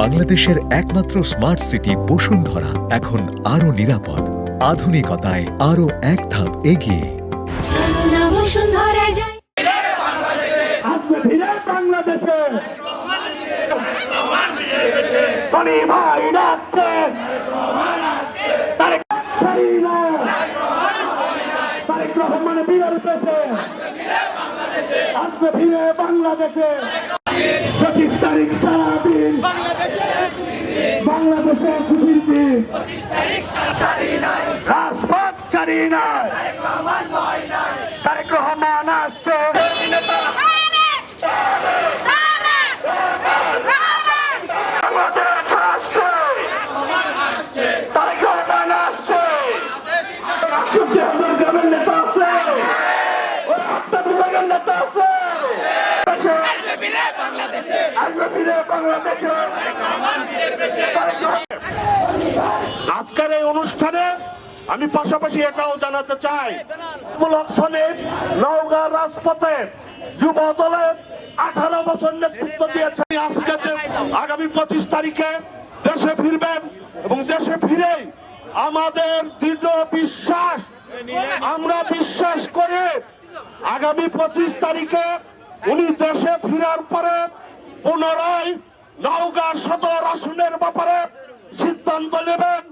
বাংলাদেশের একমাত্র smart city Bashundhara এখন আরও নিরাপদ। আধুনিকতায় আরও এক ধাপ এগিয়ে। বাংলাদেশে ধনী ভাই ডাকছে তারেক তারেক রহমান বীরের বেশে আসবে ফিরে বাংলাদেশে। পঁচিশ তারিখ সারাদিন। বাংলাদেশে খুশির দিন। রাজপথ ছাড়ি নাই তারেক রহমান আসছে। আজকের এই অনুষ্ঠানে আমি পাশাপাশি এটাও জানাতে চাই নওগাঁ রাজপথে যুব দলের আঠারো বছর নেতৃত্ব দিয়েছে আজকে আগামী পঁচিশ তারিখে দেশে ফিরবেন এবং দেশে ফিরে আমাদের দৃঢ় বিশ্বাস, আমরা বিশ্বাস করে আগামী পঁচিশ তারিখে উনি দেশে ফেরার পরে পুনরায় নওগাঁ সদর আসনের ব্যাপারে সিদ্ধান্ত নেবেন।